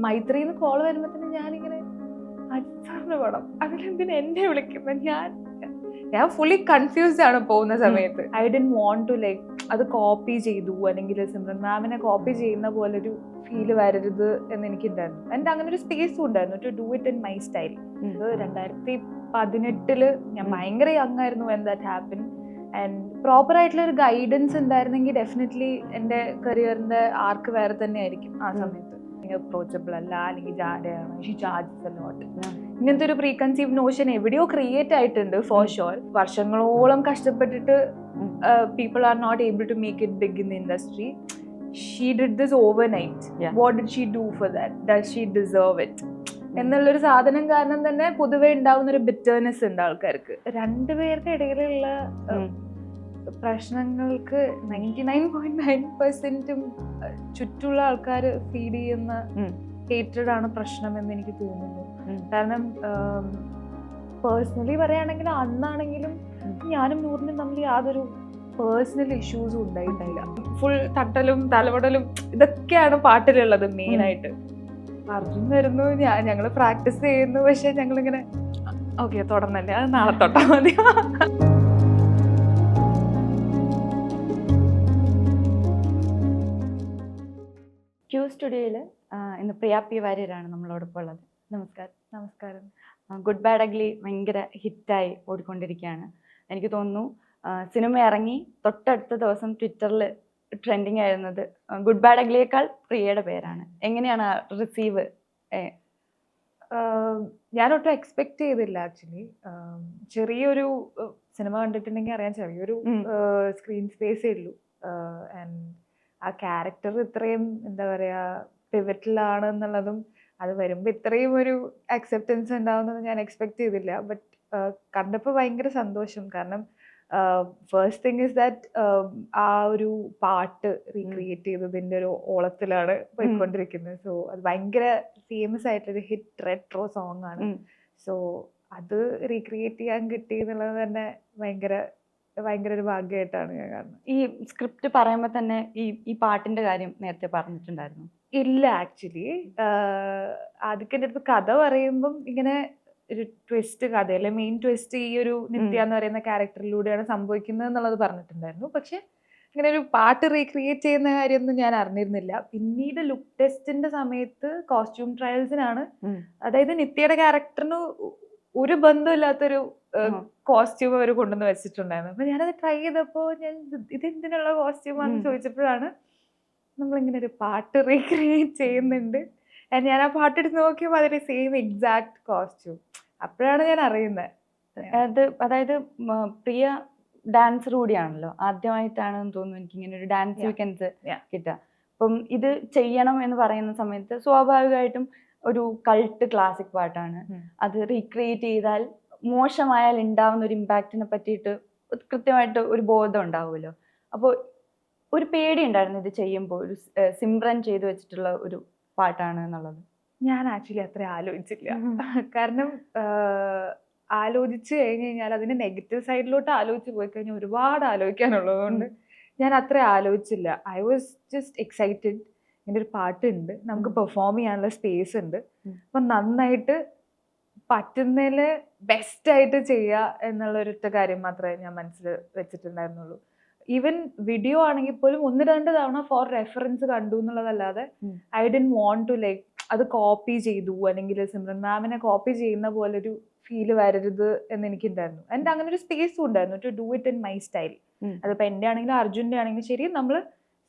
മൈത്രിന്ന് call വരുമ്പോ ഞാനിങ്ങനെ അച്ചാറിന് പടം അതിലെന്തിനാ എന്നെ വിളിക്കുന്നത് ഞാൻ ഞാൻ ഫുള്ളി കൺഫ്യൂസ്ഡ് ആണ് പോകുന്ന സമയത്ത്. I didn't want to like അത് കോപ്പി ചെയ്തു അല്ലെങ്കിൽ സിമ്രൻ മാമിനെ കോപ്പി ചെയ്യുന്ന പോലെ ഒരു ഫീൽ വരരുത് എന്ന് എനിക്കുണ്ടായിരുന്നു എന്റെ അങ്ങനെ ഒരു സ്പേസും ഉണ്ടായിരുന്നു to do it in my style ഇത് രണ്ടായിരത്തി പതിനെട്ടിൽ ഞാൻ ഭയങ്കര യങ് ആയിരുന്നു when that happen and proper ആയിട്ടുള്ള ഒരു ഗൈഡൻസ് ഉണ്ടായിരുന്നെങ്കിൽ ഡെഫിനറ്റ്ലി എന്റെ കരിയറിന്റെ ആർക്ക് വേറെ തന്നെ ആയിരിക്കും ആ ഉം. സമയത്ത് അപ്രോച്ചബിൾ അല്ല അല്ലെങ്കിൽ ഷീ ചാർജസ് അലോട്ട് ഇങ്ങനത്തെ ഒരു പ്രീ കൺസീവ് നോഷൻ എവിടെയോ ക്രിയേറ്റ് ആയിട്ടുണ്ട് ഫോർ ഷോർ ഷുവർ വർഷങ്ങളോളം കഷ്ടപ്പെട്ടിട്ട്. People are not able to make it big in the industry she did this overnight. What did she do for that does she deserve it എന്നുള്ളൊരു സാധനം കാരണം തന്നെ പൊതുവെ ഉണ്ടാവുന്ന ഒരു ബിറ്റേർനെസ് ഉണ്ട് ആൾക്കാർക്ക്. രണ്ടുപേരുടെ ഇടയിലുള്ള ഉം. പ്രശ്നങ്ങൾക്ക് നയന്റി നയൻ പോയിന്റ് നയൻ പെർസെന്റും ചുറ്റുള്ള ആൾക്കാർ ഫീഡ് ചെയ്യുന്ന കേറ്റഡാണ് ഹേറ്റഡ് ആണ് പ്രശ്നം എന്ന് എനിക്ക് തോന്നുന്നു. കാരണം പേഴ്സണലി പറയുകയാണെങ്കിൽ അന്നാണെങ്കിലും ഞാനും നൂറിനും തമ്മിൽ യാതൊരു പേഴ്സണൽ ഇഷ്യൂസും ഉണ്ടായിട്ടില്ല. ഫുൾ തട്ടലും തലവടലും ഇതൊക്കെയാണ് പാട്ടിലുള്ളത് മെയിൻ ആയിട്ട് അർജുൻ വരുന്നു ഞങ്ങൾ പ്രാക്ടീസ് ചെയ്യുന്നു പക്ഷെ ഞങ്ങളിങ്ങനെ ഓക്കെ തുടർന്നല്ലേ അത് നാളെ തൊട്ടാൽ മതി. ക്യൂ സ്റ്റുഡിയോയിൽ ഇന്ന് പ്രിയ പി വാര്യരാണ് നമ്മളോടൊപ്പം ഉള്ളത്. നമസ്കാരം. നമസ്കാരം. ഗുഡ് ബാഡ് അഗ്ലി ഭയങ്കര ഹിറ്റായി ഓടിക്കൊണ്ടിരിക്കുകയാണ്. എനിക്ക് തോന്നുന്നു സിനിമ ഇറങ്ങി തൊട്ടടുത്ത ദിവസം ട്വിറ്ററിൽ ട്രെൻഡിങ് ആയിരുന്നത് ഗുഡ് ബാഡ് അഗ്ലിയേക്കാൾ പ്രിയയുടെ പേരാണ്. എങ്ങനെയാണ് റിസീവ് ഞാനൊട്ടും എക്സ്പെക്ട് ചെയ്തില്ല ആക്ച്വലി ചെറിയൊരു സിനിമ കണ്ടിട്ടുണ്ടെങ്കിൽ അറിയാൻ ചെറിയൊരു സ്ക്രീൻ സ്പേസേ ഉള്ളൂ. ആൻഡ് ആ ക്യാരക്ടർ ഇത്രയും എന്താ പറയാ പിവറ്റിലാണ് എന്നുള്ളതും അത് വരുമ്പോൾ ഇത്രയും ഒരു അക്സെപ്റ്റൻസ് ഉണ്ടാവുന്നത് ഞാൻ എക്സ്പെക്ട് ചെയ്തില്ല. ബട്ട് കണ്ടപ്പോൾ ഭയങ്കര സന്തോഷം. കാരണം ഫസ്റ്റ് തിങ് ഇസ് ദാറ്റ് ആ ഒരു പാട്ട് റീക്രിയേറ്റ് ചെയ്തതിന്റെ ഒരു ഓളത്തിലാണ് പോയിക്കൊണ്ടിരിക്കുന്നത്. സോ അത് ഭയങ്കര ഫേമസ് ആയിട്ടൊരു ഹിറ്റ് റെട്രോ സോങ് ആണ്. സോ അത് റീക്രിയേറ്റ് ചെയ്യാൻ കിട്ടി എന്നുള്ളത് തന്നെ ഭയങ്കര ഭയങ്കര ഒരു ഭാഗ്യമായിട്ടാണ് ഞാൻ കാണുന്നത്. ഈ സ്ക്രിപ്റ്റ് പറയുമ്പോൾ തന്നെ ഈ ഈ പാട്ടിന്റെ കാര്യം നേരത്തെ പറഞ്ഞിട്ടുണ്ടായിരുന്നു. ഇല്ല ആക്ച്വലി ആദ്യത്തെ അടുത്ത് കഥ പറയുമ്പം ഇങ്ങനെ ഒരു ട്വിസ്റ്റ് കഥയിലെ മെയിൻ ട്വിസ്റ്റ് ഈ ഒരു നിത്യ എന്ന് പറയുന്ന ക്യാരക്ടറിലൂടെയാണ് സംഭവിക്കുന്നത് എന്നുള്ളത് പറഞ്ഞിട്ടുണ്ടായിരുന്നു. പക്ഷെ ഇങ്ങനെ ഒരു പാട്ട് റീക്രിയേറ്റ് ചെയ്യുന്ന കാര്യമൊന്നും ഞാൻ അറിഞ്ഞിരുന്നില്ല. പിന്നീട് ലുക്ക് ടെസ്റ്റിന്റെ സമയത്ത് കോസ്റ്റ്യൂം ട്രയൽസിനാണ് അതായത് നിത്യയുടെ ക്യാരക്ടറിന് ഒരു ബന്ധമില്ലാത്തൊരു. കോസ്റ്റ്യൂം അവർ കൊണ്ടുവന്ന് വെച്ചിട്ടുണ്ടായിരുന്നു. അപ്പൊ ഞാനത് ട്രൈ ചെയ്തപ്പോൾ ഞാൻ ഇത് ഇതെന്തിനുള്ള കോസ്റ്റ്യൂമാന്ന് ഉം. ചോദിച്ചപ്പോഴാണ് നമ്മളിങ്ങനെ ഒരു പാട്ട് റീക്രിയേറ്റ് ചെയ്യുന്നുണ്ട്. ഞാൻ ആ പാട്ട് എടുത്ത് നോക്കിയപ്പോൾ അതിൽ സെയിം എക്സാക്ട് കോസ്റ്റ്യൂം അപ്പോഴാണ് ഞാൻ അറിയുന്നത് അത് അതായത് പ്രിയ ഡാൻസർ കൂടിയാണല്ലോ ആദ്യമായിട്ടാണെന്ന് തോന്നുന്നു എനിക്ക് ഇങ്ങനെ ഒരു ഡാൻസ് വീക്കെൻസ്. കിട്ടുക. അപ്പം ഇത് ചെയ്യണം എന്ന് പറയുന്ന സമയത്ത് സ്വാഭാവികമായിട്ടും ഒരു കൾട്ട് ക്ലാസിക് പാട്ടാണ്. അത് റീക്രിയേറ്റ് ചെയ്താൽ മോശമായാൽ ഉണ്ടാവുന്ന ഒരു ഇമ്പാക്റ്റിനെ പറ്റിയിട്ട് കൃത്യമായിട്ട് ഒരു ബോധം ഉണ്ടാവുമല്ലോ. അപ്പോൾ ഒരു പേടി ഉണ്ടായിരുന്നു ഇത് ചെയ്യുമ്പോൾ ഒരു സിംറൻ സിമ്രൻ ചെയ്തു വെച്ചിട്ടുള്ള ഒരു പാട്ടാണ് എന്നുള്ളത്. ഞാൻ ആക്ച്വലി അത്ര ആലോചിച്ചില്ല. കാരണം ആലോചിച്ച് കഴിഞ്ഞ് കഴിഞ്ഞാൽ അതിന്റെ നെഗറ്റീവ് സൈഡിലോട്ട് ആലോചിച്ച് പോയി കഴിഞ്ഞാൽ ഒരുപാട് ആലോചിക്കാനുള്ളത് കൊണ്ട് ഞാൻ അത്ര ആലോചിച്ചില്ല. ഐ വാസ് ജസ്റ്റ് എക്സൈറ്റഡ് എന്റെ ഒരു പാട്ടുണ്ട്. നമുക്ക്. പെർഫോം ചെയ്യാനുള്ള സ്പേസ് ഉണ്ട്. അപ്പം നന്നായിട്ട് പറ്റുന്നതിൽ ബെസ്റ്റ് ആയിട്ട് ചെയ്യുക എന്നുള്ള ഒരൊറ്റ കാര്യം മാത്രമേ ഞാൻ മനസ്സിൽ വെച്ചിട്ടുണ്ടായിരുന്നുള്ളൂ. ഈവൻ വീഡിയോ ആണെങ്കിൽ പോലും ഒന്ന് രണ്ട് തവണ ഫോർ റെഫറൻസ് കണ്ടു എന്നുള്ളതല്ലാതെ I didn't want to like അത് കോപ്പി ചെയ്തു അല്ലെങ്കിൽ സിമ്രൻ മാമിനെ കോപ്പി ചെയ്യുന്ന പോലെ ഒരു ഫീൽ വരരുത് എന്ന് എനിക്കുണ്ടായിരുന്നു. എന്റെ അങ്ങനെ ഒരു സ്പേസും ഉണ്ടായിരുന്നു to do it in my style. അതിപ്പോൾ എന്റെ ആണെങ്കിലും അർജുന്റെ ആണെങ്കിലും ശരി നമ്മൾ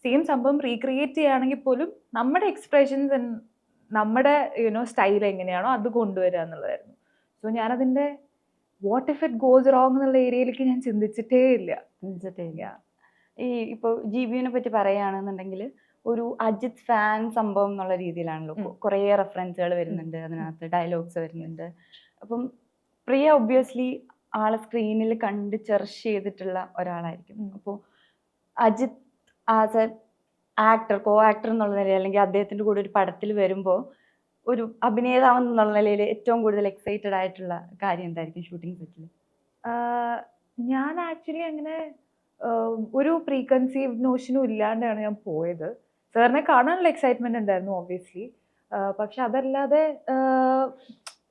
സെയിം സംഭവം റീക്രിയേറ്റ് ചെയ്യുകയാണെങ്കിൽ പോലും നമ്മുടെ എക്സ്പ്രഷൻസ് നമ്മുടെ യുനോ സ്റ്റൈൽ എങ്ങനെയാണോ അത് കൊണ്ടുവരിക എന്നുള്ളതായിരുന്നു. So ഞാനതിന്റെ what if it goes wrong എന്നുള്ള ഏരിയയിലേക്ക് ഞാൻ ചിന്തിച്ചിട്ടേ ഇല്ല. ചിന്തിച്ചിട്ടേ ഇല്ല. ഈ ഇപ്പോൾ ജി പറ്റി പറയുകയാണെന്നുണ്ടെങ്കിൽ ഒരു അജിത് ഫാൻ സംഭവം എന്നുള്ള രീതിയിലാണല്ലോ. കുറേ റെഫറൻസുകൾ വരുന്നുണ്ട് അതിനകത്ത് ഡയലോഗ്സ് വരുന്നുണ്ട്. അപ്പം പ്രിയ ഒബ്വിയസ്ലി ആളെ സ്ക്രീനിൽ കണ്ട് ചെർച്ച് ചെയ്തിട്ടുള്ള ഒരാളായിരിക്കും. അപ്പോൾ Ajith as a actor co actor എന്നുള്ള നിലയിൽ അല്ലെങ്കിൽ അദ്ദേഹത്തിന്റെ കൂടെ ഒരു പടത്തിൽ വരുമ്പോൾ ഒരു അഭിനേതാവ് എന്നുള്ള നിലയിൽ ഏറ്റവും കൂടുതൽ എക്സൈറ്റഡ് ആയിട്ടുള്ള കാര്യം എന്തായിരിക്കും ഷൂട്ടിംഗ് സെറ്റിൽ ഞാൻ ആക്ച്വലി അങ്ങനെ ഒരു പ്രീ കൺസീവ് നോഷനും ഇല്ലാണ്ടാണ് ഞാൻ പോയത്. സാറിനെ കാണാനുള്ള എക്സൈറ്റ്മെന്റ് ഉണ്ടായിരുന്നു ഓബിയസ്ലി പക്ഷെ അതല്ലാതെ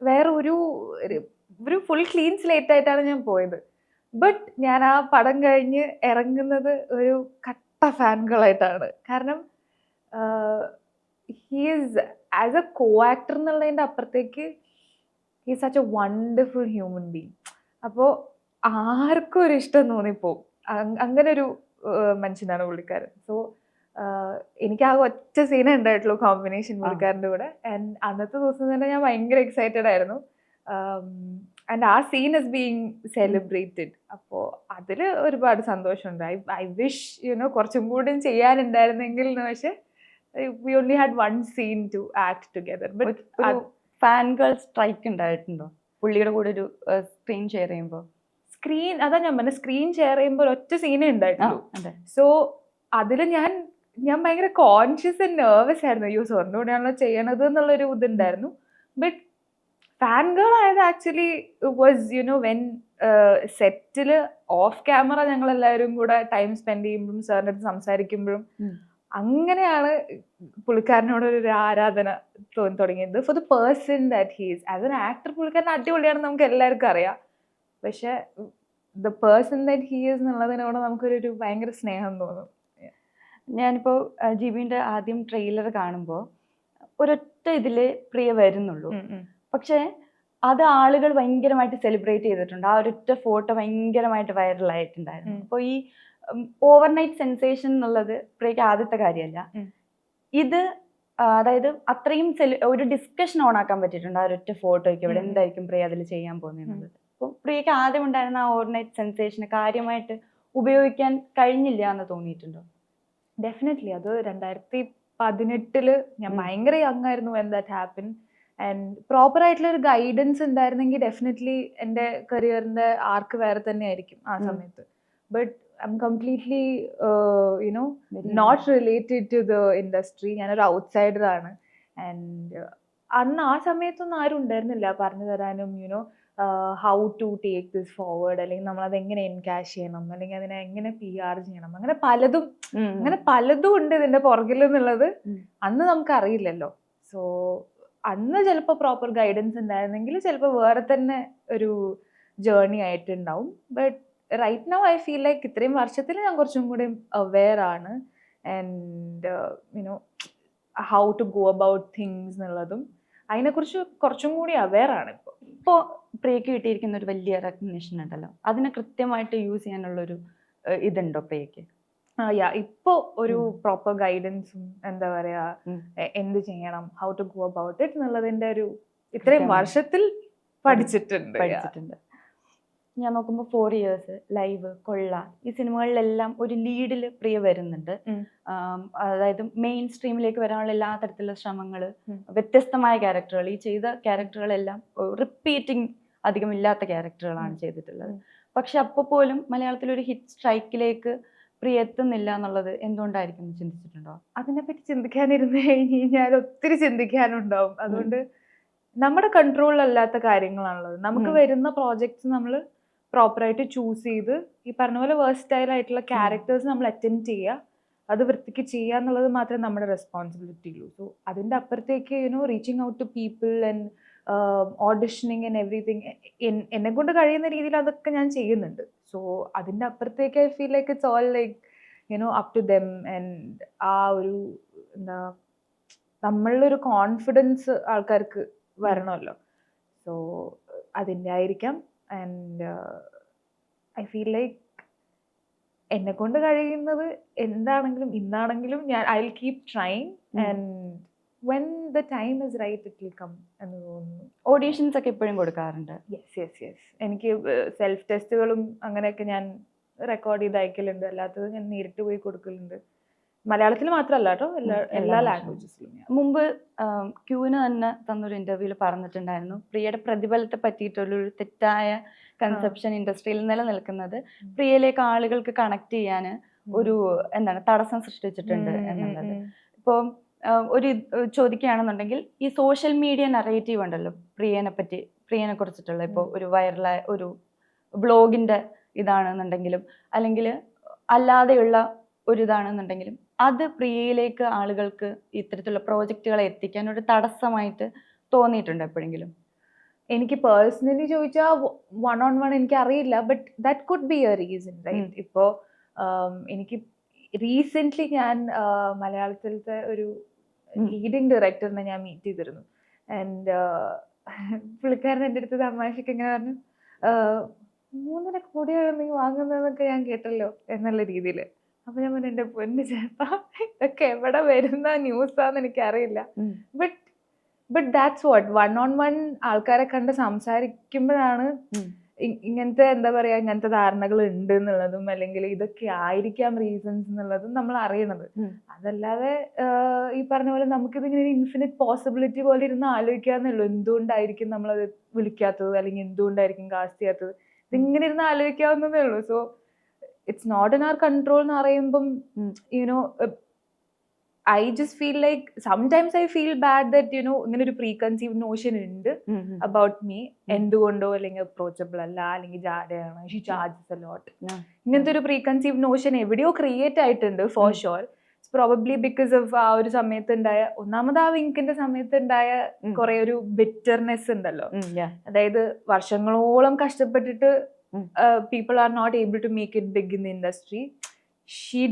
വേറെ ഒരു- ഒരു ഫുൾ ക്ലീൻ സ്ലേറ്റ് ആയിട്ടാണ് ഞാൻ പോയത്. ബട്ട് ഞാൻ ആ പടം കഴിഞ്ഞ് ഇറങ്ങുന്നത് ഒരു കട്ട ഫാനുകളായിട്ടാണ് കാരണം he's as a co actor എന്നുള്ളതിന്റെ അപ്പുറത്തേക്ക് he such a wonderful human being അപ്പോൾ ആർക്കും ഒരു ഇഷ്ടം തോന്നിപ്പോവും. അങ്- അങ്ങനെ ഒരു മനുഷ്യനാണ് പുള്ളിക്കാരൻ. സോ എനിക്ക് ആ ഒറ്റ സീനേ ഉണ്ടായിട്ടുള്ളൂ കോമ്പിനേഷൻ. പുള്ളിക്കാരന്റെ കൂടെ. ആൻഡ് അന്നത്തെ ദിവസം തന്നെ ഞാൻ ഭയങ്കര എക്സൈറ്റഡ് ആയിരുന്നു. ആൻഡ് ആ സീൻ ഇസ് ബീങ് സെലിബ്രേറ്റഡ് അപ്പോൾ അതിൽ ഒരുപാട് സന്തോഷമുണ്ട്. ഐ ഐ വിഷ് യുനോ കുറച്ചും കൂടി ചെയ്യാനുണ്ടായിരുന്നെങ്കിൽ എന്ന് പക്ഷേ we only had one scene to act together but fan girl strike ഉണ്ടായിട്ടുണ്ടോ? പുള്ളിയുടെ കൂടെ ഒരു സ്ക്രീൻ ഷെയർ ചെയ്യുമ്പോൾ സ്ക്രീൻ അതാ ഞാൻ പറഞ്ഞ സ്ക്രീൻ ഷെയർ ചെയ്യുമ്പോൾ ഒറ്റ സീനേ ഉണ്ടായിട്ടുള്ളൂ. സോ അതിൽ ഞാൻ ഞാൻ ഭയങ്കര കോൺഷ്യസ് ആൻഡ് നെർവസ് ആയിരുന്നു. അയ്യോ സ്വർണ കൂടെയാണല്ലോ ചെയ്യണത് എന്നുള്ളൊരു ഇതുണ്ടായിരുന്നു. ബട്ട് ഫാൻ ഗേൾ ആയത് actually was you know when settle off camera ഞങ്ങൾ എല്ലാവരും കൂടെ ടൈം സ്പെൻഡ് ചെയ്യുമ്പോഴും സാറിന്റെ അടുത്ത് സംസാരിക്കുമ്പോഴും. അങ്ങനെയാണ് പുള്ളിക്കാരനോട് ഒരു ആരാധന തോന്നി തുടങ്ങിയത്. For the person that he's as an actor പുള്ളിക്കാരൻ അടിപൊളിയാണെന്ന് നമുക്ക് എല്ലാവർക്കും അറിയാം. പക്ഷെ ദ പേഴ്സൺ ദാറ്റ് ഹീസ് എന്നുള്ളതിനോട് നമുക്കൊരു ഭയങ്കര സ്നേഹം തോന്നും. ഞാനിപ്പോൾ ജിബിന്റെ ആദ്യം ട്രെയിലർ കാണുമ്പോൾ ഒരൊറ്റ ഇതിൽ പ്രിയ വരുന്നുള്ളൂ. പക്ഷേ അത് ആളുകൾ ഭയങ്കരമായിട്ട് സെലിബ്രേറ്റ് ചെയ്തിട്ടുണ്ട്. ആ ഒരൊറ്റ ഫോട്ടോ ഭയങ്കരമായിട്ട് വൈറലായിട്ടുണ്ടായിരുന്നു. അപ്പോൾ ഈ ഓവർനൈറ്റ് സെൻസേഷൻ എന്നുള്ളത് ഇപ്പോഴേക്ക് ആദ്യത്തെ കാര്യമല്ല. ഇത് അതായത് അത്രയും ഒരു ഡിസ്കഷൻ ഓൺ ആക്കാൻ പറ്റിയിട്ടുണ്ട്. ആ ഒരൊറ്റ ഫോട്ടോയ്ക്ക് ഇവിടെ എന്തായിരിക്കും പ്രിയ അതിൽ ചെയ്യാൻ പോകുന്നത് അപ്പോൾ പ്രിയക്ക് ആദ്യം ഉണ്ടായിരുന്ന ആ ഓവർനൈറ്റ് സെൻസേഷന് കാര്യമായിട്ട് ഉപയോഗിക്കാൻ കഴിഞ്ഞില്ല എന്ന് തോന്നിയിട്ടുണ്ടോ? ഡെഫിനറ്റ്ലി അത് രണ്ടായിരത്തി പതിനെട്ടിൽ ഞാൻ. ഭയങ്കര യങ് ആയിരുന്നു when that happen and proper ആയിട്ടുള്ള ഒരു ഗൈഡൻസ് ഉണ്ടായിരുന്നെങ്കിൽ ഡെഫിനറ്റ്ലി എന്റെ കരിയറിന്റെ ആർക്ക് വേറെ തന്നെ ആയിരിക്കും ആ സമയത്ത്. But I completely you know not related to the industry ഞാനൊരു ഔട്ട്സൈഡറാണ് ആൻഡ് അന്ന് ആ സമയത്തൊന്നും ആരും ഉണ്ടായിരുന്നില്ല പറഞ്ഞു തരാനും you know how to take this forward അല്ലെങ്കിൽ നമ്മൾ അത് എങ്ങനെ എൻകാഷ് ചെയ്യണം. അല്ലെങ്കിൽ അതിനെ എങ്ങനെ പി ആർ ചെയ്യണം. അങ്ങനെ പലതും അങ്ങനെ പലതും ഉണ്ട് ഇതിന്റെ പുറകിൽ എന്നുള്ളത് അന്ന് നമുക്ക് അറിയില്ലല്ലോ സോ അന്ന് ചിലപ്പോൾ പ്രോപ്പർ ഗൈഡൻസ് ഉണ്ടായിരുന്നെങ്കിൽ ചിലപ്പോൾ വേറെ തന്നെ ഒരു ജേർണി ആയിട്ടുണ്ടാവും. But right now I feel like ഇത്രയും വർഷത്തിൽ ഞാൻ കുറച്ചും കൂടി അവെയർ ആണ്. And you know how to go about things എന്നുള്ളതും അതിനെക്കുറിച്ച് കുറച്ചും കൂടി അവെയർ ആണ് ഇപ്പോൾ ഇപ്പോൾ പ്രിയക്ക് കിട്ടിയിരിക്കുന്ന ഒരു വലിയ റെക്കഗ്നേഷൻ ഉണ്ടല്ലോ. അതിനെ കൃത്യമായിട്ട് യൂസ് ചെയ്യാനുള്ളൊരു ഇതുണ്ടോ പ്രിയക്ക് ആ യാ ഇപ്പോൾ ഒരു പ്രോപ്പർ ഗൈഡൻസും എന്താ പറയാ എന്ത് ചെയ്യണം how to go about it എന്നുള്ളതിന്റെ ഒരു ഇത്രയും വർഷത്തിൽ പഠിച്ചിട്ടുണ്ട് പഠിച്ചിട്ടുണ്ട്. ഞാൻ നോക്കുമ്പോൾ ഫോർ ഇയേഴ്സ് ലൈവ് കൊള്ള. ഈ സിനിമകളിലെല്ലാം ഒരു ലീഡിൽ പ്രിയ വരുന്നുണ്ട്. അതായത് മെയിൻ സ്ട്രീമിലേക്ക് വരാനുള്ള എല്ലാ തരത്തിലുള്ള ശ്രമങ്ങൾ വ്യത്യസ്തമായ ക്യാരക്ടറുകൾ ഈ ചെയ്ത ക്യാരക്ടറുകളെല്ലാം റിപ്പീറ്റിംഗ് അധികം ഇല്ലാത്ത ക്യാരക്ടറുകളാണ് ചെയ്തിട്ടുള്ളത്. പക്ഷെ അപ്പോൾ പോലും മലയാളത്തിൽ ഒരു ഹിറ്റ് സ്ട്രൈക്കിലേക്ക് പ്രിയ എത്തുന്നില്ല എന്നുള്ളത് എന്തുകൊണ്ടായിരിക്കും എന്ന് ചിന്തിച്ചിട്ടുണ്ടോ? അതിനെപ്പറ്റി ചിന്തിക്കാനിരുന്ന് കഴിഞ്ഞ് കഴിഞ്ഞാൽ ഒത്തിരി ചിന്തിക്കാനുണ്ടാവും. അതുകൊണ്ട് നമ്മുടെ കൺട്രോളിലല്ലാത്ത കാര്യങ്ങളാണുള്ളത്. നമുക്ക് വരുന്ന പ്രോജക്ട്സ് നമ്മൾ പ്രോപ്പറായിട്ട് ചൂസ് ചെയ്ത് ഈ പറഞ്ഞ പോലെ വേഴ്സ്റ്റൈൽ ആയിട്ടുള്ള ക്യാരക്ടേഴ്സ് നമ്മൾ അറ്റൻഡ് ചെയ്യുക. അത് വൃത്തിക്ക് ചെയ്യുക എന്നുള്ളത് മാത്രമേ നമ്മുടെ റെസ്പോൺസിബിലിറ്റി ഉള്ളൂ. സോ അതിന്റെ അപ്പുറത്തേക്ക് you know reaching out to people and auditioning and everything എന്നെ കൊണ്ട് കഴിയുന്ന രീതിയിൽ അതൊക്കെ ഞാൻ ചെയ്യുന്നുണ്ട്. സോ അതിന്റെ അപ്പുറത്തേക്ക് I feel like it's all like you know up to them and ആ ഒരു എന്താ നമ്മളിലൊരു കോൺഫിഡൻസ് ആൾക്കാർക്ക് വരണമല്ലോ. സോ അതിന്റെ ആയിരിക്കാം. ആൻഡ് ഐ ഫീൽ ലൈക്ക് എന്നെ കൊണ്ട് കഴിയുന്നത് എന്താണെങ്കിലും ഇന്നാണെങ്കിലും ഞാൻ I will keep trying. And when the time is right it will come എന്ന് തോന്നുന്നു. ഓഡീഷൻസ് ഒക്കെ ഇപ്പോഴും കൊടുക്കാറുണ്ട്. യെസ് യെസ് യെസ് എനിക്ക് സെൽഫ് ടെസ്റ്റുകളും അങ്ങനെയൊക്കെ ഞാൻ റെക്കോർഡ് ചെയ്ത് അയക്കലുണ്ട്. അല്ലാത്തത് ഞാൻ നേരിട്ട് പോയി കൊടുക്കലുണ്ട്. മലയാളത്തിൽ മാത്രമല്ല കേട്ടോ. എല്ലാ എല്ലാ. ലാംഗ്വേജസിലും മുമ്പ് ക്യൂവിന് തന്നെ തന്നൊരു ഇന്റർവ്യൂൽ പറഞ്ഞിട്ടുണ്ടായിരുന്നു. പ്രിയയുടെ പ്രതിഫലത്തെ പറ്റിയിട്ടുള്ള ഒരു തെറ്റായ കൺസെപ്ഷൻ ഇൻഡസ്ട്രിയിൽ നിലനിൽക്കുന്നത്. പ്രിയയിലേക്ക് ആളുകൾക്ക് കണക്ട് ചെയ്യാൻ ഒരു എന്താണ് തടസ്സം സൃഷ്ടിച്ചിട്ടുണ്ട് എന്നുള്ളത്. ഇപ്പോൾ ഒരു ചോദിക്കുകയാണെന്നുണ്ടെങ്കിൽ ഈ സോഷ്യൽ മീഡിയ നറേറ്റീവ് ഉണ്ടല്ലോ പ്രിയനെ പറ്റി പ്രിയനെ കുറിച്ചിട്ടുള്ള ഇപ്പോൾ ഒരു വൈറലായ ഒരു ബ്ലോഗിന്റെ ഇതാണെന്നുണ്ടെങ്കിലും അല്ലെങ്കിൽ അല്ലാതെയുള്ള ഒരു ഇതാണെന്നുണ്ടെങ്കിലും അത് പ്രിയയിലേക്ക് ആളുകൾക്ക് ഇത്തരത്തിലുള്ള പ്രോജക്റ്റുകളെ എത്തിക്കാൻ ഒരു തടസ്സമായിട്ട് തോന്നിയിട്ടുണ്ട് എപ്പോഴെങ്കിലും. എനിക്ക് പേഴ്സണലി ചോദിച്ചാൽ വൺ ഓൺ വൺ എനിക്ക് അറിയില്ല but that could be a reason right ഇപ്പോൾ എനിക്ക് റീസെന്റ്ലി ഞാൻ മലയാളത്തിലത്തെ ഒരു. ലീഡിങ് ഡയറക്ടറിനെ ഞാൻ മീറ്റ് ചെയ്തിരുന്നു. ആൻഡ് പുള്ളിക്കാരൻ എന്റെ അടുത്ത് തമാശക്ക് ഇങ്ങനെ പറഞ്ഞു മൂന്നര കോടിയാണ് നീ വാങ്ങുന്നതെന്നൊക്കെ ഞാൻ കേട്ടല്ലോ എന്നുള്ള രീതിയിൽ അപ്പൊ ഞാൻ പറഞ്ഞു എന്റെ പൊന്ന് ചേട്ടാ ഇതൊക്കെ എവിടെ വരുന്ന ന്യൂസാന്ന് എനിക്കറിയില്ല. അറിയില്ല but but that's what one on one ആൾക്കാരെ കണ്ട് സംസാരിക്കുമ്പോഴാണ് ഇങ്ങനത്തെ എന്താ പറയാ ഇങ്ങനത്തെ ധാരണകൾ ഉണ്ട് എന്നുള്ളതും അല്ലെങ്കിൽ ഇതൊക്കെ ആയിരിക്കാം റീസൺസ് എന്നുള്ളതും നമ്മൾ അറിയണത്. അതല്ലാതെ ഈ പറഞ്ഞ പോലെ നമുക്കിത് ഇങ്ങനെ ഒരു ഇൻഫിനിറ്റ് പോസിബിലിറ്റി പോലെ ഇരുന്ന് ആലോചിക്കാന്നുള്ളൂ. എന്തുകൊണ്ടായിരിക്കും നമ്മളത് വിളിക്കാത്തത്? അല്ലെങ്കിൽ എന്തുകൊണ്ടായിരിക്കും കാസ്റ്റ് ചെയ്യാത്തത്? ഇതിങ്ങനെ ഇരുന്ന് ആലോചിക്കാവുന്നതേ ഉള്ളൂ. So it's not in our control എന്ന് പറയുമ്പം. You know I just feel like sometimes I feel bad that you know ഇങ്ങനെ ഒരു പ്രീ കൺസീവ് നോഷൻ ഉണ്ട്. അബൌട്ട് മീ എന്തുകൊണ്ടോ അല്ലെങ്കിൽ അപ്രോച്ചബിൾ അല്ല അല്ലെങ്കിൽ ജാഡയാണ് ഷി ചാർജസ് അലോട്ട്. ഇങ്ങനത്തെ ഒരു പ്രീ കൺസീവ് നോഷൻ എവിടെയോ ക്രിയേറ്റ് ആയിട്ടുണ്ട് for. Sure probably because of ആ ഒരു സമയത്ത് ഉണ്ടായ ഒന്നാമത് ആ വിങ്കിന്റെ സമയത്ത് ഉണ്ടായ കുറെ ഒരു ബെറ്റർനെസ് ഉണ്ടല്ലോ അതായത് വർഷങ്ങളോളം കഷ്ടപ്പെട്ടിട്ട് ഉം. are not able to make it big in the industry.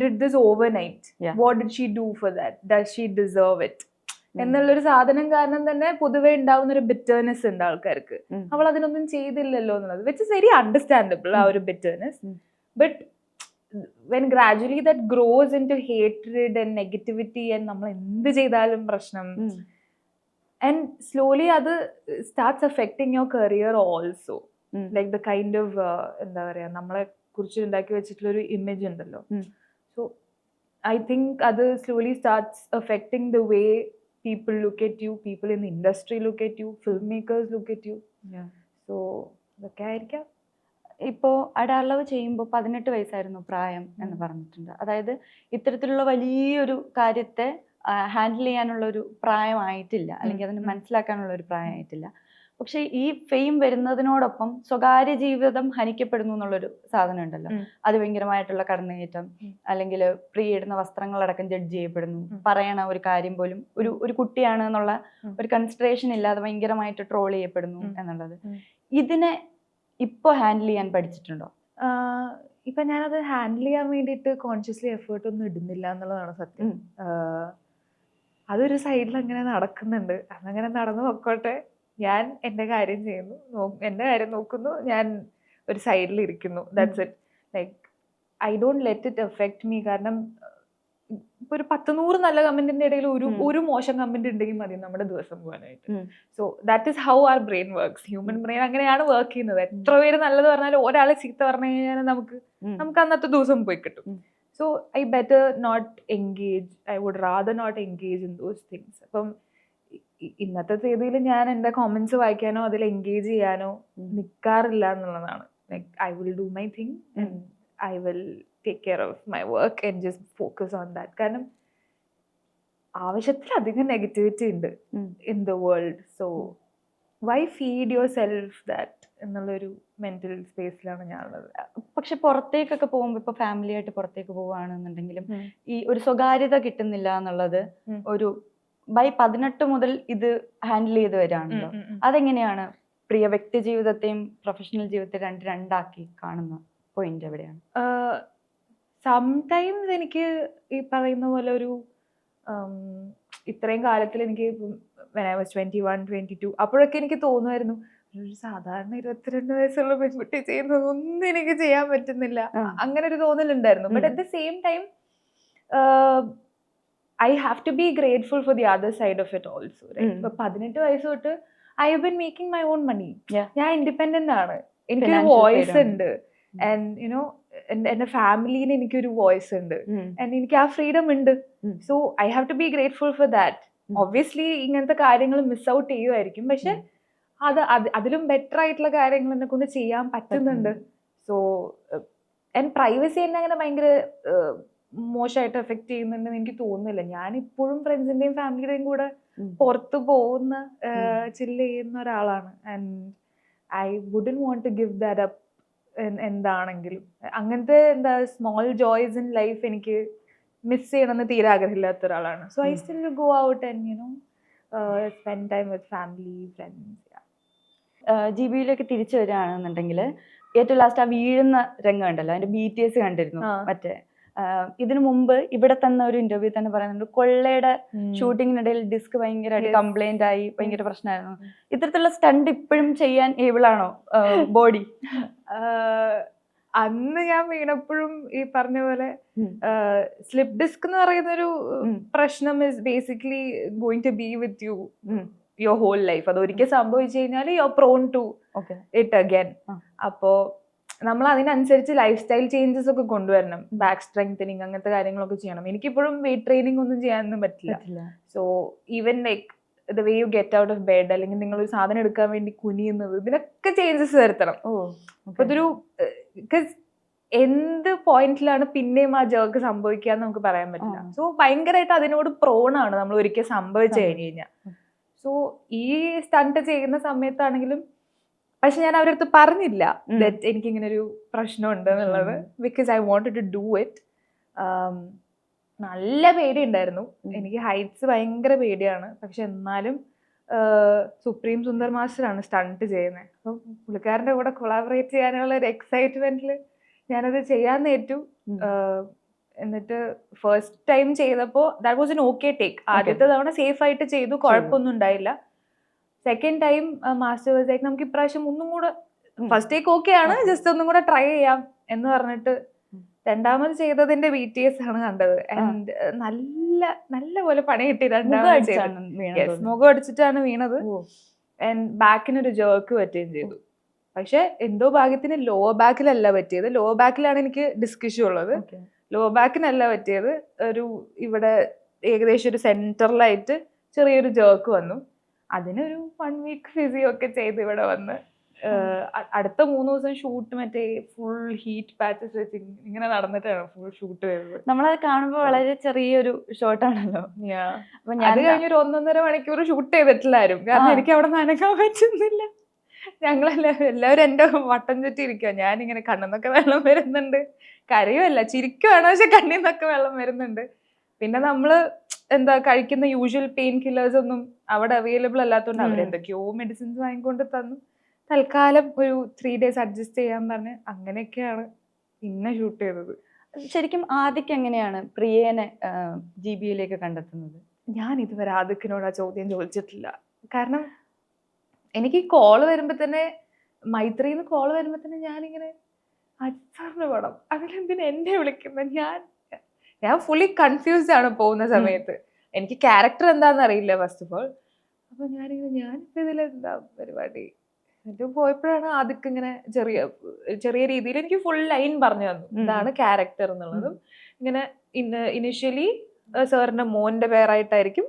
Did this overnight Yeah. What did she do for that Does she deserve it എന്നുള്ളൊരു സാധനം കാരണം തന്നെ പൊതുവെ ഉണ്ടാവുന്ന ഒരു ബിറ്റേർനെസ് ഉണ്ട് ആൾക്കാർക്ക് അവൾ അതിനൊന്നും ചെയ്തില്ലല്ലോ എന്നുള്ളത് വിച്ച് ഇസ് വെരി അണ്ടർസ്റ്റാൻഡബിൾ ആ ഒരു bitterness. But when gradually that grows into hated and negativity and നമ്മൾ എന്ത് ചെയ്താലും പ്രശ്നം. ആൻഡ് സ്ലോലി അത് starts affecting your career also. Like the kind of എന്താ പറയാ നമ്മളെ കുറിച്ച് ഉണ്ടാക്കി വെച്ചിട്ടുള്ള ഒരു ഇമേജ് ഉണ്ടല്ലോ. സോ ഐ തിങ്ക് അത് slowly starts affecting the way people look at you people in industry look at you filmmakers look at you Yeah. So ഇതൊക്കെ ആയിരിക്കാം ഇപ്പോൾ അടയാളവ് ചെയ്യുമ്പോൾ പതിനെട്ട് വയസ്സായിരുന്നു പ്രായം എന്ന്. പറഞ്ഞിട്ടുണ്ട് അതായത് ഇത്തരത്തിലുള്ള വലിയൊരു കാര്യത്തെ ഹാൻഡിൽ ചെയ്യാനുള്ള ഒരു പ്രായമായിട്ടില്ല അല്ലെങ്കിൽ അതിന്. മനസ്സിലാക്കാനുള്ള ഒരു പ്രായമായിട്ടില്ല പക്ഷെ ഈ ഫെയിം വരുന്നതിനോടൊപ്പം സ്വകാര്യ ജീവിതം ഹനിക്കപ്പെടുന്നു എന്നുള്ളൊരു സാധനം ഉണ്ടല്ലോ അത് ഭയങ്കരമായിട്ടുള്ള കടന്നുകയറ്റം അല്ലെങ്കിൽ പ്രിയിടുന്ന വസ്ത്രങ്ങളടക്കം ജഡ്ജ് ചെയ്യപ്പെടുന്നു പറയണ ഒരു കാര്യം പോലും ഒരു ഒരു കുട്ടിയാണ് എന്നുള്ള ഒരു കൺസിഡറേഷൻ ഇല്ലാതെ ഭയങ്കരമായിട്ട് ട്രോൾ ചെയ്യപ്പെടുന്നു. എന്നുള്ളത്. ഇതിനെ ഇപ്പോൾ ഹാൻഡിൽ ചെയ്യാൻ പഠിച്ചിട്ടുണ്ടോ? ഇപ്പം ഞാനത് ഹാൻഡിൽ ചെയ്യാൻ വേണ്ടിയിട്ട് കോൺഷ്യസ്ലി എഫേർട്ട് ഒന്നും ഇടുന്നില്ല എന്നുള്ളതാണ് സത്യം. അതൊരു സൈഡിൽ അങ്ങനെ നടക്കുന്നുണ്ട്. അതങ്ങനെ നടന്നു പൊക്കോട്ടെ. ഞാൻ എന്റെ കാര്യം ചെയ്യുന്നു. എന്റെ കാര്യം നോക്കുന്നു. ഞാൻ ഒരു സൈഡിൽ ഇരിക്കുന്നു. That's it like I don't let it effect me കാരണം ഇപ്പൊ ഒരു പത്ത് നൂറ് നല്ല കമന്റിന്റെ ഇടയിൽ ഒരു ഒരു മോശം കമന്റ് ഉണ്ടെങ്കിൽ മതി നമ്മുടെ ദിവസം പോകാനായിട്ട്. So that is how our brain works human brain അങ്ങനെയാണ് വർക്ക് ചെയ്യുന്നത്. എത്ര പേര് നല്ലത് പറഞ്ഞാലും ഒരാളെ ചീത്ത പറഞ്ഞു കഴിഞ്ഞാൽ നമുക്ക്. നമുക്ക് അന്നത്തെ ദിവസം പോയി കിട്ടും. So I better not engage I would rather not engage in those things അപ്പം ഇന്നത്തെ തീയതിയിൽ ഞാൻ എന്റെ കോമൻസ് വായിക്കാനോ അതിൽ എൻഗേജ് ചെയ്യാനോ. നിൽക്കാറില്ല എന്നുള്ളതാണ്. Like I will do my thing I will take care of my work and just focus on that കാരണം ആവശ്യത്തിലധികം നെഗറ്റിവിറ്റി ഉണ്ട് in the world so why feed yourself that എന്നുള്ളൊരു മെന്റൽ സ്പേസിലാണ് ഞാനുള്ളത്. പക്ഷെ പുറത്തേക്കൊക്കെ പോകുമ്പോൾ ഇപ്പൊ ഫാമിലി ആയിട്ട് പുറത്തേക്ക് പോവുകയാണെന്നുണ്ടെങ്കിലും. ഈ ഒരു സ്വകാര്യത കിട്ടുന്നില്ല എന്നുള്ളത് ഒരു ബൈ പതിനെട്ട് മുതൽ ഇത് ഹാൻഡിൽ ചെയ്ത് ഉം. അതെങ്ങനെയാണ് പ്രിയ വ്യക്തി ജീവിതത്തെയും പ്രൊഫഷണൽ ജീവിതത്തെ രണ്ട് രണ്ടാക്കി കാണുന്ന പോയിന്റ് എവിടെയാണ്? സംടൈംസ് എനിക്ക് ഈ പറയുന്ന പോലെ ഒരു ഇത്രയും കാലത്തിൽ എനിക്ക് ട്വന്റി വൺ ട്വന്റി ടു അപ്പോഴൊക്കെ എനിക്ക് തോന്നുമായിരുന്നു ഒരു സാധാരണ ഇരുപത്തിരണ്ട് വയസ്സുള്ള പെൺകുട്ടി ചെയ്യുന്നതൊന്നും എനിക്ക് ചെയ്യാൻ പറ്റുന്നില്ല. അങ്ങനെ ഒരു തോന്നലുണ്ടായിരുന്നു. But. At the same time I have to be grateful for the other side of it also. ഇപ്പൊ പതിനെട്ട് വയസ്സ് തൊട്ട് I have been making my own money Yeah. ഞാൻ ഇൻഡിപെൻഡന്റ് ആണ് എനിക്കൊരു Financial വോയിസ്. ഉണ്ട് ആൻഡ് യുനോ എന്റെ ഫാമിലിയിൽ എനിക്കൊരു വോയിസ് ഉണ്ട് ആൻഡ് എനിക്ക് ആ ഫ്രീഡം ഉണ്ട്. So I have to be grateful for that. Obviously ഇങ്ങനത്തെ കാര്യങ്ങൾ മിസ് ഔട്ട് ചെയ്യുമായിരിക്കും പക്ഷെ. അത് അത് അതിലും ബെറ്റർ ആയിട്ടുള്ള കാര്യങ്ങൾ എന്നെ കൊണ്ട് ചെയ്യാൻ പറ്റുന്നുണ്ട് സോ ആൻഡ് പ്രൈവസി എന്നെ അങ്ങനെ ഭയങ്കര മോശമായിട്ട് എഫക്ട് ചെയ്യുന്നുണ്ടെന്ന് എനിക്ക് തോന്നുന്നില്ല. ഞാൻ ഇപ്പോഴും ഫ്രണ്ട്സിന്റെയും ഫാമിലിയുടെയും കൂടെ പുറത്തു പോകുന്ന ചില്ല് ചെയ്യുന്ന ഒരാളാണ്. And I wouldn't want to give that up എന്താണെങ്കിലും. അങ്ങനത്തെ എന്താ സ്മോൾ ജോയ്സ് ഇൻ ലൈഫ് എനിക്ക് മിസ് ചെയ്യണമെന്ന് തീരെ ആഗ്രഹമില്ലാത്ത ഒരാളാണ്. So I. Still go out and you know spend time with family friends G ബിയിലേക്ക് തിരിച്ചു വരികയാണെന്നുണ്ടെങ്കിൽ ഏറ്റവും ലാസ്റ്റ് ആ വീഴുന്ന രംഗം ഉണ്ടല്ലോ. അതിന്റെ ബി ടി എസ് കണ്ടിരുന്നു. മറ്റേ ഇതിനു മുമ്പ് ഇവിടെ തന്നെ ഒരു ഇന്റർവ്യൂ തന്നെ പറയുന്നുണ്ട്. കൊള്ളയുടെ ഷൂട്ടിങ്ങിനിടയിൽ ഡിസ്ക് ഭയങ്കരമായിട്ട്. കംപ്ലൈന്റ് ആയി ഭയങ്കര പ്രശ്നമായിരുന്നു. ഇത്തരത്തിലുള്ള സ്റ്റണ്ട് ഇപ്പോഴും ചെയ്യാൻ ഏബിൾ ആണോ ബോഡി അന്ന് ഞാൻ വീണപ്പോഴും ഈ പറഞ്ഞ പോലെ. സ്ലിപ്പ് ഡിസ്ക് എന്ന് പറയുന്ന ഒരു. പ്രശ്നം is basically going to be with you your whole life അത് ഒരിക്കൽ സംഭവിച്ചു കഴിഞ്ഞാൽ you are prone to it again അപ്പോ നമ്മൾ അതിനനുസരിച്ച് ലൈഫ് സ്റ്റൈൽ ചേഞ്ചസ് ഒക്കെ കൊണ്ടുവരണം. ബാക്ക് സ്ട്രെങ്തനിങ് അങ്ങനത്തെ കാര്യങ്ങളൊക്കെ ചെയ്യണം. എനിക്കിപ്പോഴും വെയിറ്റ് ട്രെയിനിങ് ഒന്നും ചെയ്യാനൊന്നും പറ്റില്ല. So even like the way you get out of bed അല്ലെങ്കിൽ നിങ്ങൾ ഒരു സാധനം എടുക്കാൻ വേണ്ടി കുനിയുന്നത് ഇതിനൊക്കെ ചേഞ്ചസ് വരുത്തണം. ഓ അപ്പൊ ഇതൊരു എന്ത് പോയിന്റിലാണ് പിന്നെയും ആ ജോക്ക് സംഭവിക്കുക എന്ന് നമുക്ക് പറയാൻ പറ്റില്ല. സോ ഭയങ്കരമായിട്ട് അതിനോട് പ്രോണാണ് നമ്മൾ ഒരിക്കൽ സംഭവിച്ചു കഴിഞ്ഞു കഴിഞ്ഞാൽ സോ ഈ സ്റ്റണ്ട് ചെയ്യുന്ന സമയത്താണെങ്കിലും പക്ഷെ ഞാൻ അവരടുത്ത് പറഞ്ഞില്ല. ദറ്റ് എനിക്ക് ഇങ്ങനെ ഒരു പ്രശ്നമുണ്ട് എന്നുള്ളത്. Because I want to do it നല്ല പേടി ഉണ്ടായിരുന്നു എനിക്ക് ഹൈറ്റ്സ് ഭയങ്കര പേടിയാണ്. പക്ഷെ എന്നാലും സുപ്രീം സുന്ദർ മാസ്റ്ററാണ് സ്റ്റണ്ട് ചെയ്യുന്നത് അപ്പം പുള്ളിക്കാരന്റെ കൂടെ കൊളാബറേറ്റ് ചെയ്യാനുള്ള ഒരു എക്സൈറ്റ്മെന്റിൽ ഞാനത് ചെയ്യാൻ നേറ്റു എന്നിട്ട് ഫസ്റ്റ് ടൈം ചെയ്തപ്പോൾ that was an okay take ആദ്യത്തെ തവണ സേഫ് ആയിട്ട് ചെയ്തു. കുഴപ്പമൊന്നും ഉണ്ടായില്ല. സെക്കൻഡ് ടൈം വാസ് നമുക്ക് ഇപ്രാവശ്യം ഒന്നും കൂടെ ഫസ്റ്റ് ടേക്ക് ഓക്കെ ആണ്. ജസ്റ്റ് ഒന്നും കൂടെ ട്രൈ ചെയ്യാം എന്ന് പറഞ്ഞിട്ട്. രണ്ടാമത് ചെയ്തതിന്റെ ബി ടി എസ് ആണ് കണ്ടത്. ആൻഡ് നല്ല നല്ല പോലെ പണി കിട്ടി രണ്ടാമത് മുഖം അടിച്ചിട്ടാണ് വീണത്. ആൻഡ് ബാക്കിനൊരു ജേർക്ക് പറ്റുകയും ചെയ്തു. പക്ഷെ എന്തോ ഭാഗ്യത്തിന് ലോ ബാക്കിലല്ല പറ്റിയത്. ലോ ബാക്കിലാണ് എനിക്ക് ഡിസ്കിഷ്യൂ ഉള്ളത്. ലോ ബാക്കിനല്ല പറ്റിയത്. ഒരു ഇവിടെ ഏകദേശം ഒരു സെന്ററിലായിട്ട് ചെറിയൊരു ജേർക്ക് വന്നു. അതിനൊരു വൺ വീക്ക് ഫിസിയോ ഒക്കെ ചെയ്ത് ഇവിടെ വന്ന് അടുത്ത മൂന്ന് ദിവസം ഷൂട്ട് മറ്റേ ഫുൾ ഹീറ്റ് പാച്ചസ് വെച്ച് ഇങ്ങനെ നടന്നിട്ടാണ് ഫുൾ ഷൂട്ട് ചെയ്തത് നമ്മളത് കാണുമ്പോൾ വളരെ ചെറിയൊരു ഷോട്ടാണല്ലോ. അപ്പൊ ഞാൻ കഴിഞ്ഞൊരു ഒന്നൊന്നര മണിക്കൂർ ഷൂട്ട് ചെയ്തിട്ടില്ലായിരുന്നു കാരണം എനിക്ക് അവിടെ നനക്കാൻ പറ്റുന്നില്ല. ഞങ്ങളെല്ലാവരും എല്ലാവരും എന്റെ വട്ടം ചുറ്റി ഇരിക്കുക ഞാനിങ്ങനെ കണ്ണെന്നൊക്കെ വെള്ളം വരുന്നുണ്ട്. കരയുമല്ല ചിരിക്കുവാണ് പക്ഷെ കണ്ണിൽ നിന്നൊക്കെ വെള്ളം വരുന്നുണ്ട്. പിന്നെ നമ്മൾ എന്താ കഴിക്കുന്ന യൂഷ്വൽ പെയിൻ കില്ലേഴ്സ് ഒന്നും അവിടെ അവൈലബിൾ അല്ലാത്തതുകൊണ്ട് അവർ അവരെന്തൊക്കെയോ മെഡിസിൻസ് വാങ്ങിക്കൊണ്ട് തന്നു. തൽക്കാലം ഒരു ത്രീ ഡേയ്സ് അഡ്ജസ്റ്റ് ചെയ്യാൻ പറഞ്ഞ് അങ്ങനെയൊക്കെയാണ് പിന്നെ ഷൂട്ട് ചെയ്തത്. ശരിക്കും ആദ്യക്ക് എങ്ങനെയാണ് പ്രിയേനെ ജി ബിയിലേക്ക് കണ്ടെത്തുന്നത്? ഞാൻ ഇതുവരെ ആദിക്കിനോട് ആ ചോദ്യം ചോദിച്ചിട്ടില്ല. കാരണം എനിക്ക് കോൾ വരുമ്പോൾ തന്നെ മൈത്രിന്ന് കോൾ വരുമ്പോൾ തന്നെ ഞാനിങ്ങനെ അച്ചാറിന് പടം അതിലെന്തിനാ എന്നെ വിളിക്കുന്നത് ഞാൻ ഞാൻ ഫുള്ളി കൺഫ്യൂസ്ഡ് ആണ് പോകുന്ന സമയത്ത്. എനിക്ക് ക്യാരക്ടർ എന്താണെന്ന് അറിയില്ല ഫസ്റ്റ് ഓഫ് ഓൾ അപ്പൊ ഞാനിങ്ങനെ ഞാനിപ്പോ എന്താ പരിപാടി? എന്നിട്ട് പോയപ്പോഴാണ് അതൊക്കെ ഇങ്ങനെ ചെറിയ ചെറിയ രീതിയിൽ എനിക്ക് ഫുൾ ലൈൻ പറഞ്ഞു തന്നു. ഇതാണ് ക്യാരക്ടർ എന്നുള്ളതും. ഇങ്ങനെ ഇനിഷ്യലി സാറിന്റെ മോന്റെ പേരായിട്ടായിരിക്കും.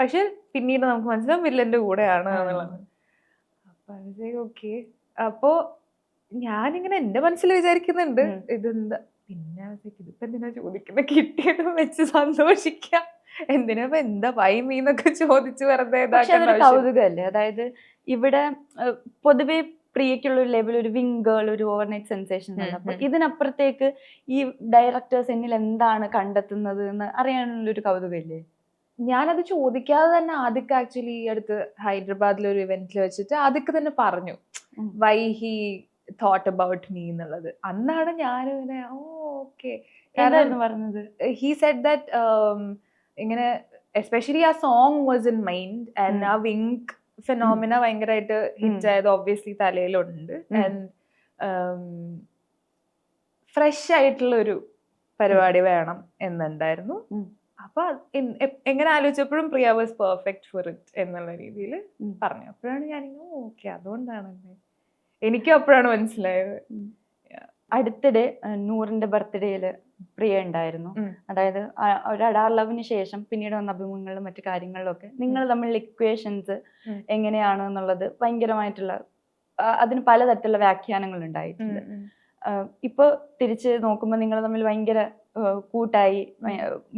പക്ഷെ പിന്നീട് നമുക്ക് മനസ്സിലാവും വില്ലന്റെ കൂടെയാണ്. എന്നുള്ളത്. അപ്പൊ ഓക്കെ അപ്പോ ഞാനിങ്ങനെ എന്റെ മനസ്സിൽ വിചാരിക്കുന്നുണ്ട് ഇതെന്താ പിന്നെ ഇതിപ്പോ എന്തിനാ ചോദിക്കുന്നത് കിട്ടിയത് വെച്ച് സന്തോഷിക്കാം. എന്തിനാ എന്താ പൈമീന്നൊക്കെ ചോദിച്ചു വെറുതെ കൗതുകമല്ലേ? അതായത് ഇവിടെ പൊതുവെ പ്രിയക്കുള്ള ഒരു ലെവൽ ഒരു വിങ് ഗേൾ ഒരു ഓവർനൈറ്റ് സെൻസേഷൻ ആണ് അപ്പൊ ഇതിനപ്പുറത്തേക്ക് ഈ ഡയറക്ടേഴ്സ് എന്നിൽ എന്താണ് കണ്ടെത്തുന്നത് എന്ന് അറിയാനുള്ള ഒരു കൗതുകയില്ലേ ഞാനത് ചോദിക്കാതെ തന്നെ ആദിക്ക് ആക്ച്വലി ഈ അടുത്ത് ഹൈദരാബാദിൽ ഒരു ഇവന്റിൽ വെച്ചിട്ട് ആദിക്ക് തന്നെ പറഞ്ഞു. Why he thought about me എന്നുള്ളത്. അന്നാണ് ഞാനിങ്ങനെ ഓ ഓക്കെ എന്തായിരുന്നു പറഞ്ഞത്. ഹി സെഡ് ദാറ്റ് ഇങ്ങനെ എസ്പെഷ്യലി ആ song was in mind and. ആ വിങ്ക് ഫെനോമിന ഭയങ്കരമായിട്ട് ഹിറ്റ്. ആയത് ഒബ്വിയസ്ലി തലയിലുണ്ട്. ആൻഡ് ഫ്രഷ് ആയിട്ടുള്ള ഒരു പരിപാടി വേണം എന്നുണ്ടായിരുന്നു. അപ്പൊ എങ്ങനെ ആലോചിച്ചപ്പോഴും Priya was perfect for it എന്നുള്ള രീതിയിൽ പറഞ്ഞു. അപ്പോഴാണ് ഞാൻ ഓക്കെ അതുകൊണ്ടാണ് എനിക്കും അപ്പോഴാണ് മനസ്സിലായത്. അടുത്തിടെ നൂറിന്റെ ബർത്ത്ഡേയിൽ പ്രിയ ഉണ്ടായിരുന്നു. അതായത് ഒരു അഡാർ ലവിന് ശേഷം പിന്നീട് വന്ന അഭിമുഖങ്ങളിലും മറ്റു കാര്യങ്ങളിലും ഒക്കെ നിങ്ങൾ തമ്മിലുള്ള ഇക്വേഷൻസ് എങ്ങനെയാണ് എന്നുള്ളത് ഭയങ്കരമായിട്ടുള്ള അതിന് പലതരത്തിലുള്ള വ്യാഖ്യാനങ്ങൾ ഉണ്ടായിട്ടുണ്ട്. ഇപ്പൊ തിരിച്ച് നോക്കുമ്പോൾ നിങ്ങൾ തമ്മിൽ ഭയങ്കര കൂട്ടായി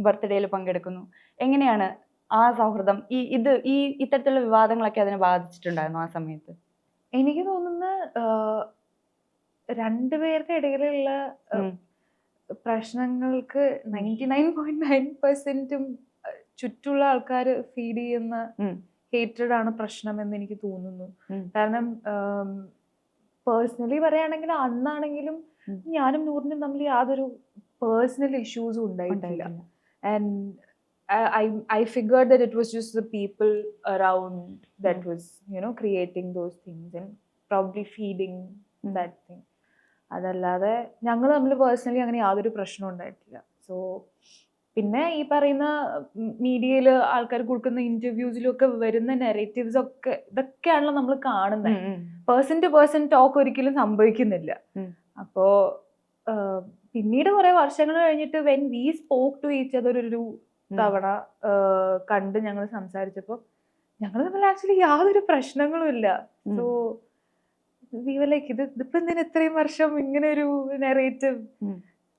ബർത്ത്ഡേയിൽ പങ്കെടുക്കുന്നു. എങ്ങനെയാണ് ആ സൗഹൃദം? ഈ ഇത് ഈ ഇത്തരത്തിലുള്ള വിവാദങ്ങളൊക്കെ അതിനെ ബാധിച്ചിട്ടുണ്ടായിരുന്നു ആ സമയത്ത്? എനിക്ക് തോന്നുന്ന രണ്ടുപേരുടെ ഇടയിലുള്ള പ്രശ്നങ്ങൾക്ക് നയന്റി നയൻ പോയിന്റ് നയൻ പെർസെന്റും ചുറ്റുള്ള ആൾക്കാർ ഫീഡ് ചെയ്യുന്ന ഹേറ്റഡ് ആണ് പ്രശ്നം എന്ന് എനിക്ക് തോന്നുന്നു. കാരണം പേഴ്സണലി പറയുകയാണെങ്കിൽ അന്നാണെങ്കിലും. ഞാനും നൂറിനും തമ്മിൽ യാതൊരു പേഴ്സണൽ ഇഷ്യൂസും ഉണ്ടായിട്ടില്ല. And I I, I that figured that it was just the people around that no was you know creating those things and probably feeding Mm. that thing അതല്ലാതെ ഞങ്ങൾ തമ്മിൽ പേഴ്സണലി അങ്ങനെ യാതൊരു പ്രശ്നവും ഉണ്ടായിട്ടില്ല. സോ പിന്നെ ഈ പറയുന്ന മീഡിയയിൽ ആൾക്കാർ കൊടുക്കുന്ന ഇന്റർവ്യൂസിലും ഒക്കെ വരുന്ന നെറേറ്റീവ്സ് ഒക്കെ ഇതൊക്കെയാണല്ലോ നമ്മൾ കാണുന്നത്. പേഴ്സൺ ടു പേഴ്സൺ ടോക്ക് ഒരിക്കലും സംഭവിക്കുന്നില്ല. അപ്പോ പിന്നീട് കുറെ വർഷങ്ങൾ കഴിഞ്ഞിട്ട് when we spoke to each other ഒരു തവണ കണ്ട് ഞങ്ങൾ സംസാരിച്ചപ്പോൾ ഞങ്ങൾ തമ്മിൽ ആക്ച്വലി യാതൊരു പ്രശ്നങ്ങളും ഇല്ല. സോ ലൈക്ക് ഇത് ഇതിപ്പോ എന്തിനാ ഇത്രയും വർഷം ഇങ്ങനെ ഒരു നെറേറ്റീവ്.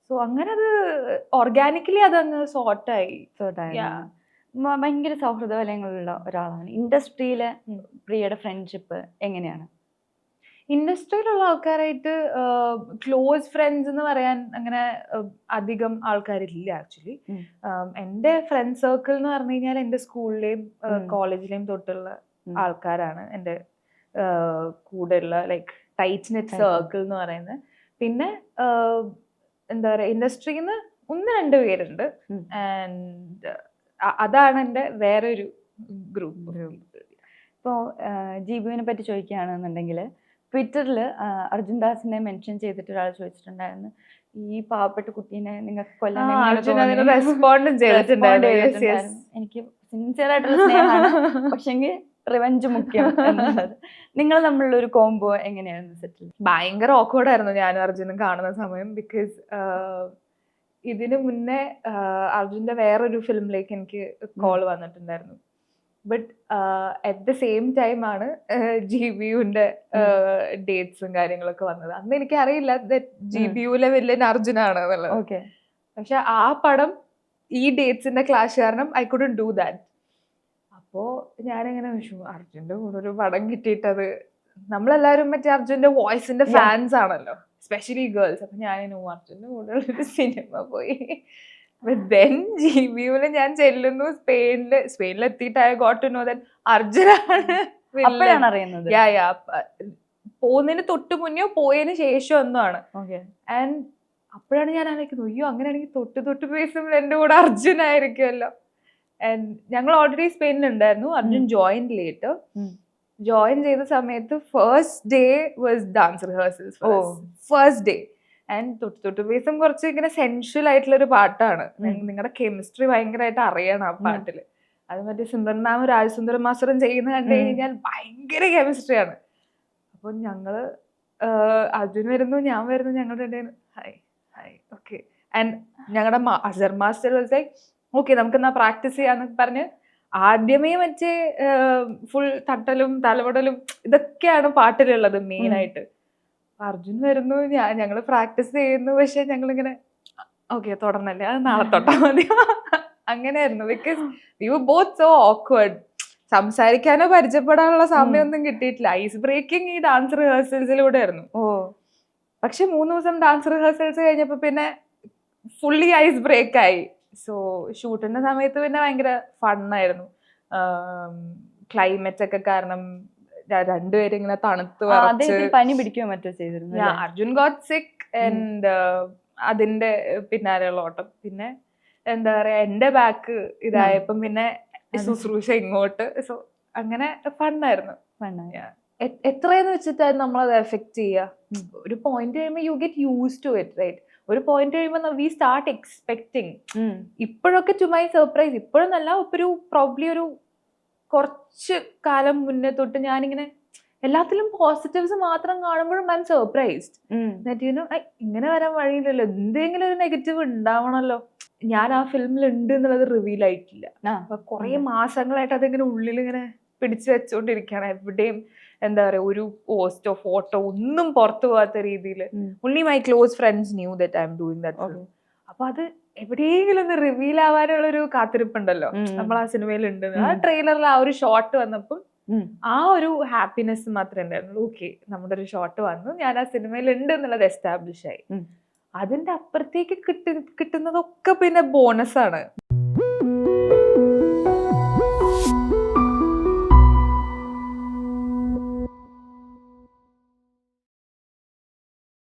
സോ അങ്ങനെ അത് ഓർഗാനിക്കലി സോർട്ടായി ആയിരുന്നു. Yeah. മ- ഭയങ്കര സൗഹൃദ വലയങ്ങളുള്ള ഒരാളാണ് ഇൻഡസ്ട്രിയിലെ. പ്രിയയുടെ ഫ്രണ്ട്ഷിപ്പ് എങ്ങനെയാണ് ഇൻഡസ്ട്രിയിലുള്ള ആൾക്കാരായിട്ട് ക്ലോസ് ഫ്രണ്ട്സ് എന്ന് പറയാൻ അങ്ങനെ അധികം ആൾക്കാരില്ല ആക്ച്വലി. എന്റെ ഫ്രണ്ട് സർക്കിൾ എന്ന് പറഞ്ഞു കഴിഞ്ഞാൽ എന്റെ സ്കൂളിലെയും. കോളേജിലെയും തൊട്ടുള്ള. ആൾക്കാരാണ് എന്റെ കൂടെയുള്ള ലൈക്ക് ടൈറ്റ് നെറ്റ് സർക്കിൾ എന്ന് പറയുന്നത്. പിന്നെ എന്താ പറയുക ഇൻഡസ്ട്രിയിൽ നിന്ന് ഒന്ന് രണ്ട് പേരുണ്ട്. ആൻഡ് അതാണ് എന്റെ വേറൊരു ഗ്രൂപ്പ് ഇപ്പോൾ ജീബുവിനെ പറ്റി ചോദിക്കുകയാണെന്നുണ്ടെങ്കിൽ ട്വിറ്ററിൽ അർജുൻ ദാസിനെ മെൻഷൻ ചെയ്തിട്ട് ഒരാൾ ചോദിച്ചിട്ടുണ്ടായിരുന്നു. ഈ പാവപ്പെട്ട കുട്ടീനെ നിങ്ങൾക്ക് കൊല്ലാൻ റെസ്പോണ്ടും. ചെയ്തിട്ടുണ്ടായിരുന്നു. എനിക്ക് സിൻസിയർ ആയിട്ടുള്ള സ്നേഹമാണ്. പക്ഷെങ്കിൽ റിവഞ്ച് മുഖ്യം എന്നുള്ളത്. നിങ്ങൾ തമ്മിലുള്ള ഒരു കോംബോ എങ്ങനെയായിരുന്നു സെറ്റിൽ? ഭയങ്കര ആയിരുന്നു ഞാനും അർജുനും കാണുന്ന സമയം ബിക്കോസ് ഇതിനു മുന്നേ അർജുന്റെ വേറൊരു ഫിലിമിലേക്ക് എനിക്ക് കോൾ വന്നിട്ടുണ്ടായിരുന്നു. But at the same time ആണ് ജി ബി യുവിന്റെ ഡേറ്റ്സും കാര്യങ്ങളൊക്കെ വന്നത്. അന്ന് എനിക്ക് അറിയില്ല ജി ബി യുലെ വില്ലൻ അർജുനാണ് എന്നുള്ളത്. ഓക്കെ പക്ഷെ ആ പടം ഈ ഡേറ്റ്സിന്റെ ക്ലാഷ് കാരണം ഐ കുഡൻ ഡു ദാറ്റ് അപ്പോ ഞാനിങ്ങനെ വിഷു അർജുന്റെ കൂടെ ഒരു പടം കിട്ടിയിട്ടത്. നമ്മളെല്ലാരും മറ്റേ അർജുന്റെ വോയിസിന്റെ ഫാൻസ് ആണല്ലോ. സ്പെഷ്യലി ഗേൾസ് അപ്പൊ ഞാൻ അർജുന്റെ അർജുന്റെ കൂടെ ഒരു സിനിമ പോയി. ദെൻ ജി ഞാൻ ചെല്ലുന്നു. സ്പെയിനിൽ സ്പെയിനിൽ എത്തിയിട്ട് I got to know then അർജുനാണ്. അപ്പോഴാണ് അറിയുന്നത്. യാ യാ പോകുന്നതിന് തൊട്ട് മുന്നോ പോയതിന് ശേഷം ഒന്നുമാണ് ഓക്കെ ആൻഡ് അപ്പോഴാണ് ഞാൻ ആലോചിക്കുന്നത് അയ്യോ അങ്ങനെയാണെങ്കിൽ തൊട്ട് തൊട്ട് പേസുമ്പോൾ എന്റെ കൂടെ ആൻഡ് ഞങ്ങൾ ഓൾറെഡി സ്പെയിനിൽ ഉണ്ടായിരുന്നു അർജുൻ ജോയിൻ ലേറ്റ്. ജോയിൻ ചെയ്ത സമയത്ത് first day was dance rehearsals. First day and തൊട്ട് തൊട്ട് ദിവസം കുറച്ച് ഇങ്ങനെ സെൻഷ്വൽ ആയിട്ടുള്ള ഒരു പാട്ടാണ്. നിങ്ങളുടെ കെമിസ്ട്രി ഭയങ്കരമായിട്ട് അറിയണം ആ. പാട്ടിൽ അത് മറ്റേ സിമ്രൻ മാമും രാജസുന്ദര മാസ്റ്ററും ചെയ്യുന്ന കണ്ടു. കഴിഞ്ഞാൽ ഭയങ്കര കെമിസ്ട്രിയാണ് അപ്പൊ ഞങ്ങൾ അർജുൻ വരുന്നു ഞാൻ വരുന്നു ഞങ്ങളുടെ ഹായ് ഹായ് ഓക്കെ ആൻഡ് ഞങ്ങളുടെ Azhar master was like okay നമുക്ക് എന്നാ പ്രാക്ടീസ് ചെയ്യാന്ന് പറഞ്ഞ് ആദ്യമേ മറ്റേ ഫുൾ തട്ടലും തലവടലും ഇതൊക്കെയാണ് പാട്ടിലുള്ളത് മെയിൻ ആയിട്ട് അർജുൻ വരുന്നു ഞാൻ ഞങ്ങൾ പ്രാക്ടീസ് ചെയ്യുന്നു പക്ഷെ ഞങ്ങളിങ്ങനെ ഓക്കെ തുടർന്നല്ലേ അത് നാളെ തൊട്ടാ മതി. അങ്ങനെയായിരുന്നു because you both so awkward സംസാരിക്കാനോ പരിചയപ്പെടാനുള്ള സമയമൊന്നും കിട്ടിയിട്ടില്ല. ഐസ് ബ്രേക്കിംഗ് ഈ ഡാൻസ് റിഹേഴ്സൽസിലൂടെ ആയിരുന്നു. ഓ. പക്ഷെ മൂന്ന് ദിവസം ഡാൻസ് റിഹേഴ്സൽസ് കഴിഞ്ഞപ്പോ പിന്നെ ഫുള്ളി ഐസ് ബ്രേക്ക് ആയി. സോ ഷൂട്ടിന്റെ സമയത്ത് പിന്നെ ഭയങ്കര ഫണ്ണായിരുന്നു ക്ലൈമറ്റ് ഒക്കെ കാരണം രണ്ടുപേരും ഇങ്ങനെ തണുത്ത് പനി പിടിക്കുകയോ മറ്റോ ചെയ്തിരുന്നു അർജുൻ ഗോട്ട് സിക്ക് ആൻഡ് അതിന്റെ പിന്നാലെയുള്ള ഓട്ടം. പിന്നെ എന്താ പറയാ എന്റെ ബാക്ക് ഇതായപ്പം പിന്നെ ശുശ്രൂഷ ഇങ്ങോട്ട്. സോ അങ്ങനെ ഫണ്ണായിരുന്നു എത്രയെന്ന് വെച്ചിട്ടായിരുന്നു നമ്മളത് എഫക്ട്. ചെയ്യുക? ഒരു പോയിന്റ് കഴിയുമ്പോൾ you get use to it right ഒരു പോയിന്റ് കഴിയുമ്പോൾ വി സ്റ്റാർട്ട് എക്സ്പെക്ടിങ് ഇപ്പോഴൊക്കെ ടു മൈ സർപ്രൈസ് ഇപ്പോഴൊന്നല്ല ഇപ്പൊ ഒരു പ്രോബ്ലി ഒരു കുറച്ച് കാലം മുന്നേ തൊട്ട് ഞാനിങ്ങനെ എല്ലാത്തിലും പോസിറ്റീവ്സ് മാത്രം കാണുമ്പോഴും ഐ എം സർപ്രൈസ്ഡ് you ഇങ്ങനെ വരാൻ വഴിയില്ലല്ലോ. എന്തെങ്കിലും ഒരു നെഗറ്റീവ് ഉണ്ടാവണല്ലോ. ഞാൻ ആ ഫിലിമിൽ ഉണ്ട് എന്നുള്ളത് റിവീൽ ആയിട്ടില്ല. അപ്പൊ കുറെ മാസങ്ങളായിട്ട് അതിങ്ങനെ ഉള്ളിൽ ഇങ്ങനെ പിടിച്ചു വെച്ചുകൊണ്ടിരിക്കുകയാണ് എവിടെയും എന്താ പറയാ ഒരു പോസ്റ്റോ ഫോട്ടോ ഒന്നും പുറത്തു പോകാത്ത രീതിയിൽ only my close friends knew that I am doing that. അപ്പൊ അത് എവിടെയെങ്കിലും ഒന്ന് റിവീൽ ആവാനുള്ള ഒരു കാത്തിരിപ്പുണ്ടല്ലോ. നമ്മൾ ആ സിനിമയിൽ ഉണ്ട് ആ. ട്രെയിലറിൽ ആ ഒരു ഷോട്ട് വന്നപ്പം ആ ഒരു ഹാപ്പിനെസ് മാത്രമേ ഉണ്ടായിരുന്നുള്ളൂ. ഓക്കെ നമ്മുടെ ഒരു ഷോട്ട് വന്നു. ഞാൻ ആ സിനിമയിൽ ഉണ്ട് എന്നുള്ളത് എസ്റ്റാബ്ലിഷ് ആയി. അതിന്റെ അപ്പുറത്തേക്ക് കിട്ടി കിട്ടുന്നതൊക്കെ പിന്നെ ബോണസ് ആണ്.